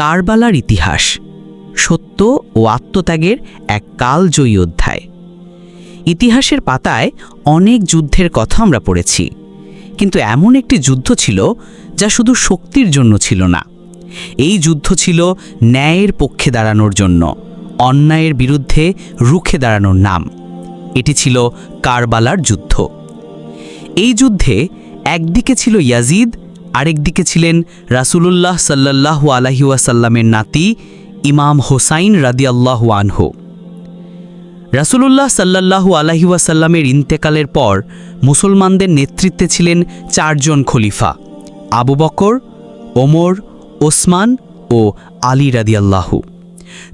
কারবালার ইতিহাস, সত্য ও আত্মত্যাগের এক কালজয়ী অধ্যায়। ইতিহাসের পাতায় অনেক যুদ্ধের কথা আমরা পড়েছি, কিন্তু এমন একটি যুদ্ধ ছিল যা শুধু শক্তির জন্য ছিল না। এই যুদ্ধ ছিল ন্যায়ের পক্ষে দাঁড়ানোর জন্য, অন্যায়ের বিরুদ্ধে রুখে দাঁড়ানোর নাম। এটি ছিল কারবালার যুদ্ধ। এই যুদ্ধে একদিকে ছিল ইয়াজিদ আরেকদিকে ছিলেন রাসূলুল্লাহ সাল্লাল্লাহু আলাইহি ওয়াসাল্লামের নাতি ইমাম হোসাইন রাদিয়াল্লাহু আনহু। রাসূলুল্লাহ সাল্লাল্লাহু আলাইহি ওয়াসাল্লামের ইন্তেকালের পর মুসলমানদের নেতৃত্বে ছিলেন চারজন খলিফা, আবু বকর, ওমর, ওসমান ও আলী রাদিয়াল্লাহু।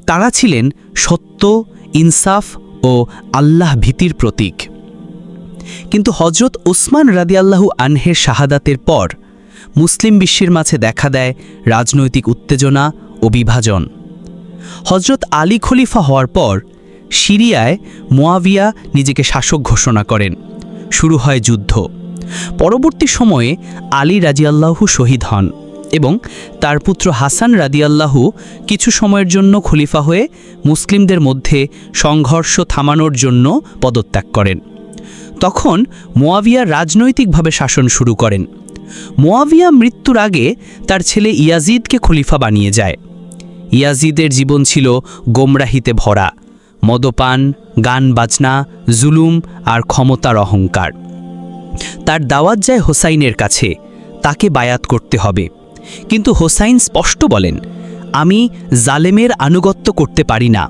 তারা ছিলেন সত্য, ইনসাফ ও আল্লাহ ভীতির প্রতীক। কিন্তু হজরত ওসমান রাদিয়াল্লাহু আনহের শাহাদাতের পর মুসলিম বিশ্বের মাঝে দেখা দেয় রাজনৈতিক উত্তেজনা ও বিভাজন। হজরত আলী খলিফা হওয়ার পর সিরিয়ায় মোয়াবিয়া নিজেকে শাসক ঘোষণা করেন। শুরু হয় যুদ্ধ। পরবর্তী সময়ে আলী রাজিয়াল্লাহু শহীদ হন এবং তার পুত্র হাসান রাদিয়াল্লাহু কিছু সময়ের জন্য খলিফা হয়ে মুসলিমদের মধ্যে সংঘর্ষ থামানোর জন্য পদত্যাগ করেন। তখন মোয়াবিয়া রাজনৈতিকভাবে শাসন শুরু করেন। মোয়াবিয়া মৃত্যুর আগে তার ছেলে ইয়াজিদকে খলিফা বানিয়ে যায়। ইয়াজিদের জীবন ছিল গোমরাহিতে ভরা, মদপান, গান বাজনা, জুলুম আর ক্ষমতার অহংকার। তার দাওয়াত যায় হোসাইনের কাছে, তাকে বায়াত করতে হবে। কিন্তু হোসাইন স্পষ্ট বলেন, আমি জালেমের আনুগত্য করতে পারি না।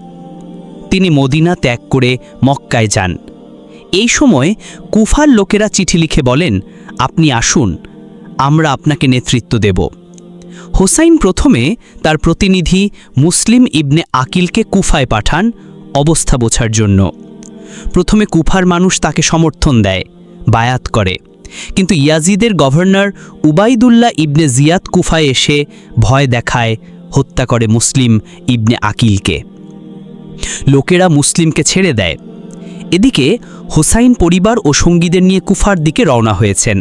তিনি মদিনা ত্যাগ করে মক্কায় যান। এই সময় কুফার লোকেরা চিঠি লিখে বলেন, আপনি আসুন আমরা আপনাকে নেতৃত্ব দেব। হোসাইন প্রথমে তার প্রতিনিধি মুসলিম ইবনে আকিলকে কুফায় পাঠান অবস্থা বোঝার জন্য। প্রথমে কুফার মানুষ তাকে সমর্থন দেয়, বায়াত করে। কিন্তু ইয়াজিদের গভর্নর উবাইদুল্লাহ ইবনে জিয়াদ কুফায় এসে ভয় দেখায়, হত্যা করে মুসলিম ইবনে আকিলকে। লোকেরা মুসলিমকে ছেড়ে দেয়। এদিকে হোসাইন পরিবার ও সঙ্গীদের নিয়ে কুফার দিকে রওনা হয়েছেন।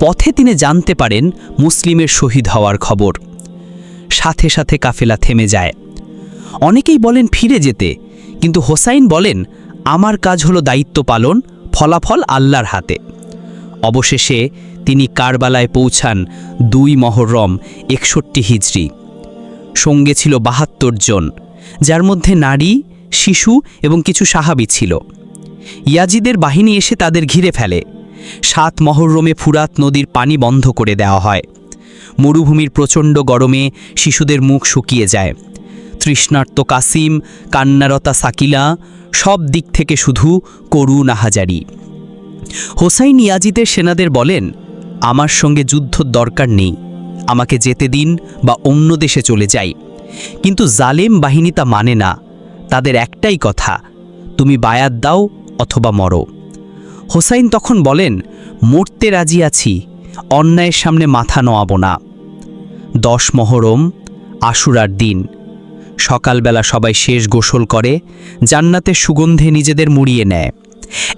পথে তিনি জানতে পারেন মুসলিমের শহীদ হওয়ার খবর। সাথে সাথে কাফেলা থেমে যায়। অনেকেই বলেন ফিরে যেতে, কিন্তু হোসাইন বলেন, আমার কাজ হলো দায়িত্ব পালন, ফলাফল আল্লাহর হাতে। অবশেষে তিনি কারবালায় পৌঁছান দুই মহরম একষট্টি হিজড়ি। সঙ্গে ছিল বাহাত্তর জন, যার মধ্যে নারী, শিশু এবং কিছু সাহাবি ছিল। ইয়াজিদের বাহিনী এসে তাদের ঘিরে ফেলে। সাত মহরমে ফুরাত নদীর পানি বন্ধ করে দেওয়া হয়। মরুভূমির প্রচণ্ড গরমে শিশুদের মুখ শুকিয়ে যায়। তৃষ্ণার্ত কাসিম, কান্নারতা সাকিলা সব দিক থেকে শুধু করুণ আহাজারি হোসাইন ইয়াজিদের সেনাদের বলেন, আমার সঙ্গে যুদ্ধ দরকার নেই। আমাকে যেতে দিন বা অন্য দেশে চলে যাই। কিন্তু জালেম বাহিনী তা মানে না। তাদের একটাই কথা, তুমি বায়াত দাও অথবা মরো। হোসাইন তখন বলেন, মরতে রাজি আছি, অন্যায়ের সামনে মাথা নোয়াব না। দশ মহরম, আশুরার দিন। সকালবেলা সবাই শেষ গোসল করে, জান্নাতের সুগন্ধে নিজেদের মুড়িয়ে নেয়।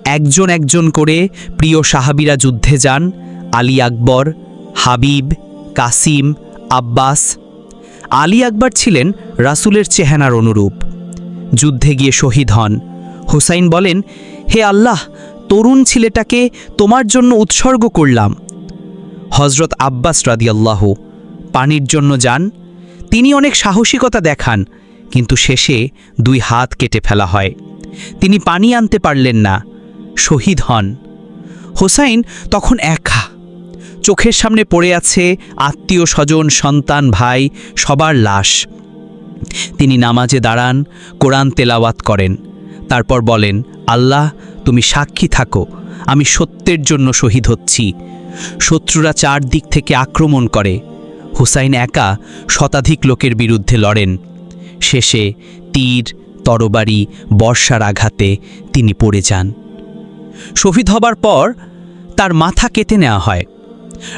একজন একজন করে প্রিয় সাহাবিরা যুদ্ধে যান, আলী আকবর, হাবিব, কাসিম, আব্বাস। আলী আকবর ছিলেন রাসূলের চেহানার অনুরূপ। যুদ্ধে গিয়ে শহীদ হন। হুসাইন বলেন, হে আল্লাহ তরুণ ছেলেটাকে তোমার জন্য উৎসর্গ করলাম। হজরত আব্বাস রাদিয়াল্লাহু পানির জন্য যান। তিনি অনেক সাহসিকতা দেখান, কিন্তু শেষে দুই হাত কেটে ফেলা হয়। তিনি পানি আনতে পারলেন না, শহীদ হন। হোসাইন তখন একা, চোখের সামনে পড়ে আছে আত্মীয় স্বজন, সন্তান, ভাই, সবার লাশ। তিনি নামাজে দাঁড়ান, কোরআন তেলাওয়াত করেন, তারপর বলেন, আল্লাহ তুমি সাক্ষী থাকো, আমি সত্যের জন্য শহীদ হচ্ছি। শত্রুরা চারদিক থেকে আক্রমণ করে। হুসাইন একা শতাধিক লোকের বিরুদ্ধে লড়েন। শেষে তীর, তরবারি, বর্ষার আঘাতে তিনি পড়ে যান। শহীদ হবার পর তার মাথা কেটে নেওয়া হয়।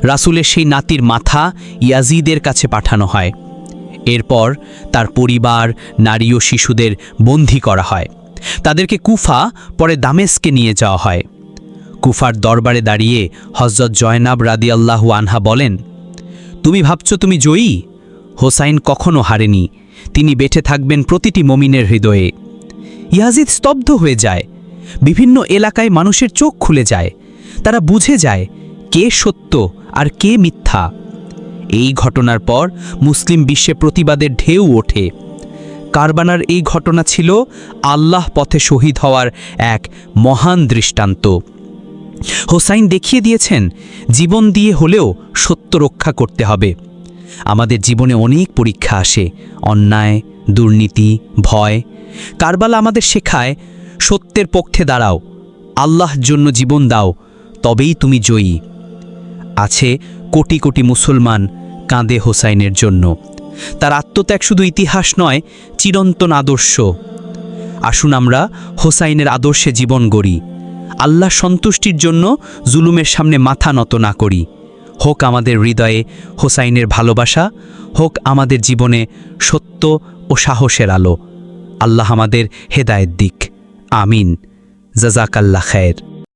রাসূলের সেই নাতির মাথা ইয়াজিদের কাছে পাঠানো হয়। এরপর তার পরিবার, নারী ও শিশুদের বন্দী করা হয়। তাদেরকে কুফা, পরে দামেস্কে নিয়ে যাওয়া হয়। কুফার দরবারে দাঁড়িয়ে হজরত জয়নাব রাদি রাদিয়াল্লাহু আনহা বলেন, তুমি ভাবছ তুমি জয়ী? হোসাইন কখনো হারেনি। তিনি বেঁচে থাকবেন প্রতিটি মমিনের হৃদয়ে। ইয়াজিদ স্তব্ধ হয়ে যায়। বিভিন্ন এলাকায় মানুষের চোখ খুলে যায়। তারা বুঝে যায় কে সত্য আর কে মিথ্যা। এই ঘটনার পর মুসলিম বিশ্বে প্রতিবাদের ঢেউ ওঠে। কারবানার এই ঘটনা ছিল আল্লাহ পথে শহীদ হওয়ার এক মহান দৃষ্টান্ত। হোসাইন দেখিয়ে দিয়েছেন, জীবন দিয়ে হলেও সত্য রক্ষা করতে হবে। আমাদের জীবনে অনেক পরীক্ষা আসে, অন্যায়, দুর্নীতি, ভয়। কারবালা আমাদের শেখায়, সত্যের পক্ষে দাঁড়াও, আল্লাহর জন্য জীবন দাও, তবেই তুমি জয়ী। আছে কোটি কোটি মুসলমান কাঁদে হোসাইনের জন্য। তার আত্মত্যাগ শুধু ইতিহাস নয়, চিরন্তন আদর্শ। আসুন আমরা হোসাইনের আদর্শে জীবন গড়ি। আল্লাহ সন্তুষ্টির জন্য জুলুমের সামনে মাথা নত না করি। হোক আমাদের হৃদয়ে হোসাইনের ভালোবাসা, হোক আমাদের জীবনে সত্য ও সাহসের আলো। আল্লাহ আমাদের হেদায়েত দিক। আমিন। জাজাকাল্লা খায়ের।